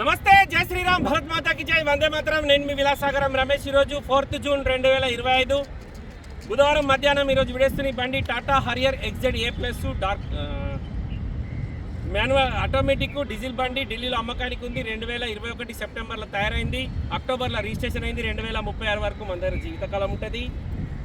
నమస్తే జై శ్రీరామ్ భరత్ మాతాకి జై. వందే మాత్రం. నేను మీ విలాసాగరం రమేష్. ఈరోజు ఫోర్త్ జూన్ రెండు వేల ఇరవై ఐదు. బుధవారం మధ్యాహ్నం ఈరోజు విడేస్తున్న బండి Tata Harrier XZ A plus dark manual automatic diesel బండి ఢిల్లీలో అమ్మకానికి ఉంది. రెండు వేల ఇరవై ఒకటి సెప్టెంబర్లో తయారైంది. అక్టోబర్లో రిజిస్ట్రేషన్ అయింది. రెండు వేల ముప్పై ఆరు వరకు మన దగ్గర జీవితకాలం ఉంటుంది.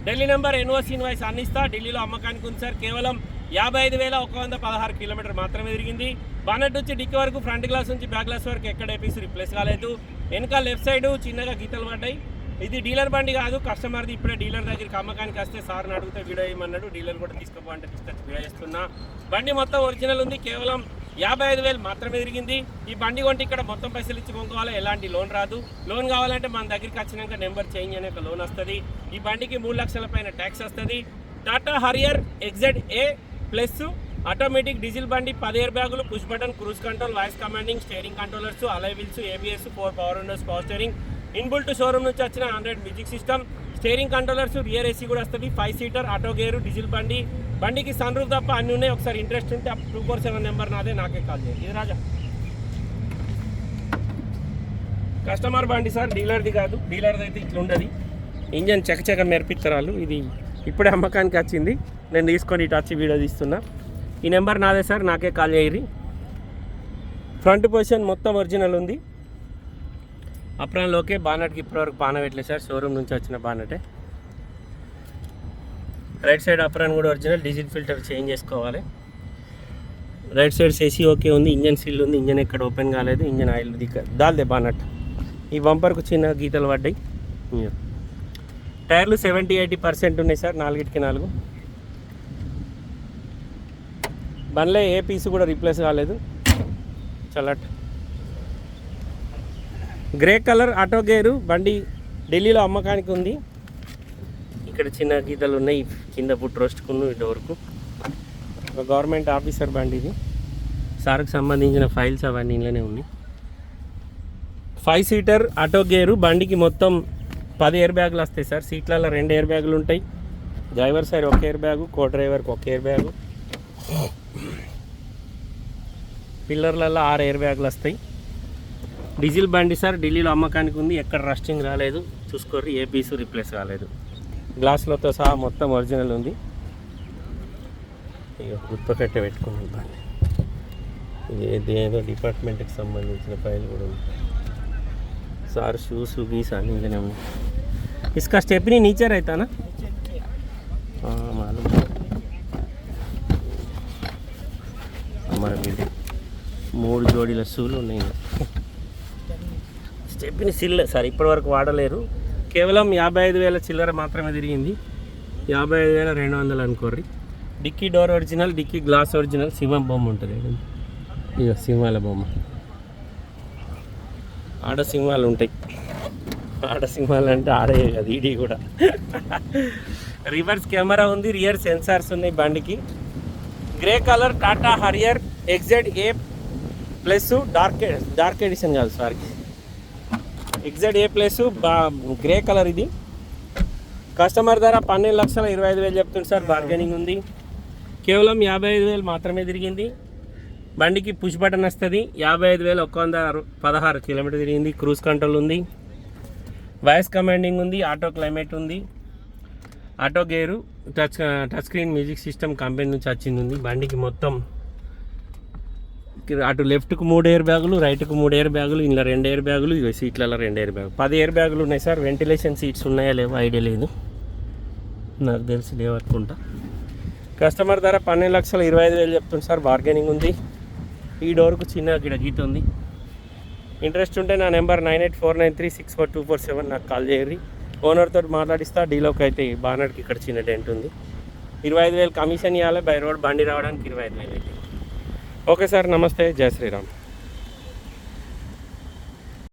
ఢిల్లీ నెంబర్ ఎన్ఓసి ఇన్వాయిస్ అందిస్తా ఢిల్లీలో అమ్మకానికి ఉంది సార్. కేవలం యాభై ఐదు వేల ఒక వంద పదహారు కిలోమీటర్ మాత్రమే తిరిగింది. బానెట్ నుంచి డిక్కి వరకు ఫ్రంట్ గ్లాస్ నుంచి బ్యాక్ గ్లాస్ వరకు ఎక్కడ ఏపీస్ రిప్లేస్ కాలేదు. వెనక లెఫ్ట్ సైడ్ చిన్నగా గీతలు పడ్డాయి. ఇది డీలర్ బండి కాదు కస్టమర్ది ఇప్పుడే డీలర్ దగ్గరికి అమ్మకానికి వస్తే సార్ని అడిగితే వీడియో డీలర్ కూడా తీసుకుపో అంటే తీసుకొచ్చి వీడియో చేస్తున్నా. బండి మొత్తం ఒరిజినల్ ఉంది కేవలం యాభై ఐదు వేలు మాత్రమే తిరిగింది. ఈ బండి కొంటే ఇక్కడ మొత్తం పైసలు ఇచ్చి కొనుక్కోవాలి? ఎలాంటి లోన్ రాదు. లోన్ కావాలంటే మన దగ్గరికి వచ్చినాక నెంబర్ చేంజ్ అనే ఒక లోన్ వస్తుంది. ఈ బండికి మూడు లక్షల పైన ట్యాక్స్ వస్తుంది. Tata Harrier XZ A plus automatic diesel బండి పది ఇయర్ బ్యాగులు push button cruise control voice commanding steering controllers alloy wheels ABS four power windows power steering. Inbuilt showroom నుంచి వచ్చిన hundred music system. Steering controllers rear AC కూడా వస్తుంది. Five seater auto gear diesel బండి. బండికి sun roof తప్ప అన్ని ఉన్నాయి. ఒకసారి ఇంట్రెస్ట్ ఉంటే టూ ఫోర్ సెవెన్ నెంబర్ నాదే నాకే కాల్ చేయండి. ఇది రాజా. కస్టమర్ బండి సార్ డీలర్ది కాదు. డీలర్ది అయితే ఇట్లా ఉండదు ఇంజన్ చకచక నేర్పిస్తారు ఇది ఇప్పుడే అమ్మకానికి వచ్చింది. నేను తీసుకొని ఇటు వచ్చి వీడియో తీస్తున్నా. ఈ నెంబర్ నాదే సార్ నాకే కాల్ చేయరి ఫ్రంట్ పొజిషన్ మొత్తం ఒరిజినల్ ఉంది. అప్రాన్లోకే బానట్కి ఇప్పటివరకు బాణ పెట్టలేదు సార్? షోరూమ్ నుంచి వచ్చిన బానటే. రైట్ సైడ్ అప్రాన్ కూడా ఒరిజినల్ డీజిల్ ఫిల్టర్ చేంజ్ చేసుకోవాలి. రైట్ సైడ్ ఏసీ ఓకే ఉంది ఇంజన్ సీల్ ఉంది ఇంజన్ ఎక్కడ ఓపెన్ కాలేదు ఇంజన్ ఆయిల్ దిక్క దాల్దే బానట్. ఈ బంపర్కు చిన్న గీతలు పడ్డాయి. టైర్లు సెవెంటీ ఎయిటీ పర్సెంట్ ఉన్నాయి సార్ నాలుగిటికి నాలుగు. బండ్లే ఏ పీస్ కూడా రీప్లేస్ కాలేదు. చల్లట్. గ్రే కలర్ ఆటో గేరు బండి ఢిల్లీలో అమ్మకానికి ఉంది. ఇక్కడ చిన్న గీతలు ఉన్నాయి కింద పుట్ రోస్ట్కును ఈ డోర్కు ఒక గవర్నమెంట్ ఆఫీసర్ బండి ఇది. సార్కు సంబంధించిన ఫైల్స్ అవన్నీ ఇంట్లోనే ఉన్నాయి. ఫైవ్ సీటర్ ఆటో గేరు బండికి మొత్తం పది ఎయిర్ బ్యాగులు వస్తాయి సార్ సీట్లలో రెండు ఎయిర్ బ్యాగులు ఉంటాయి. డ్రైవర్ సైడ్ ఒక ఎయిర్ బ్యాగు కో డ్రైవర్కి ఒక ఎయిర్ బ్యాగు పిల్లర్లలో ఆరు ఎయిర్ బ్యాగులు వస్తాయి. డీజిల్ బండి సార్ ఢిల్లీలో అమ్మకానికి ఉంది. ఎక్కడ రస్టింగ్ రాలేదు. చూసుకోర్రి ఏ పీసు రీప్లేస్ కాలేదు గ్లాసులతో సహా మొత్తం ఒరిజినల్ ఉంది. గుర్తుపెట్టే గుర్తుకట్టే పెట్టుకున్నాను బండి ఇది ఏదో డిపార్ట్మెంట్కి సంబంధించిన ఫైల్ కూడా ఉంది. సార్ షూస్ గీస్ అన్నీ ఇసుక స్టెప్ని నీచర్ అవుతానా? మరి మీరు మూడు జోడీల షూలు ఉన్నాయి. చెప్పిన సిల్ సార్ ఇప్పటివరకు వాడలేరు. కేవలం యాభై ఐదు వేల చిల్లర మాత్రమే తిరిగింది. యాభై ఐదు వేల రెండు వందలు అనుకోర్రి. Dicky door original dicky glass original సింహం బొమ్మ ఉంటుంది ఇక సింహాల బొమ్మ. ఆడ సింహాలు ఉంటాయి. ఆడ సింహాలు అంటే ఆడే కదా ఈడీ కూడా. రివర్స్ కెమెరా ఉంది రియర్ సెన్సార్స్ ఉన్నాయి బండికి. Grey colour Tata Harrier XZ A plus dark dark edition కాదు సారీ. ఎగ్జెడ్ ఏ ప్లస్ బా గ్రే కలర్ ఇది. కస్టమర్ ధర పన్నెండు లక్షల ఇరవై ఐదు వేలు చెప్తుంది సార్ బార్గెనింగ్ ఉంది. కేవలం యాభై ఐదు వేలు మాత్రమే తిరిగింది. బండికి పుష్ బటన్ వస్తుంది. యాభై ఐదు వేలు ఒక వంద పదహారు కిలోమీటర్ తిరిగింది. క్రూజ్ కంట్రోల్ ఉంది. వాయిస్ కమాండింగ్ ఉంది. ఆటో క్లైమేట్ ఉంది. Auto gear touch touch screen music system company నుంచి వచ్చింది ఉంది. బండికి మొత్తం అటు లెఫ్ట్కు మూడు ఎయిర్ బ్యాగులు రైట్కు మూడు ఎయిర్ బ్యాగులు ఇలా రెండు ఎయిర్ బ్యాగులు ఇక సీట్లలో రెండు ఎయిర్ బ్యాగులు పది ఎయిర్ బ్యాగులు ఉన్నాయి సార్. వెంటిలేషన్ సీట్స్ ఉన్నాయా లేవో ఐడియా లేదు. నాకు తెలిసి లేవనుకుంటా కస్టమర్ ధర పన్నెండు లక్షల ఇరవై ఐదు వేలు చెప్తుంది సార్. బార్గెనింగ్ ఉంది. ఈ డోర్కు చిన్న గిడ గీత ఉంది. ఇంట్రెస్ట్ ఉంటే నా number nine eight four nine three six four two four seven. నాకు కాల్ చేయరి ఓనర్తో మాట్లాడిస్తా డీలోకి అయితే బానర్కి ఇక్కడ చిన్న డెంట్ ఉంది. ఇరవై ఐదు వేలు కమిషన్ ఇవ్వాలి బై రోడ్ బండి రావడానికి ఇరవై ఐదు వేలు అయితే. ఓకే సార్ నమస్తే జై శ్రీరామ్.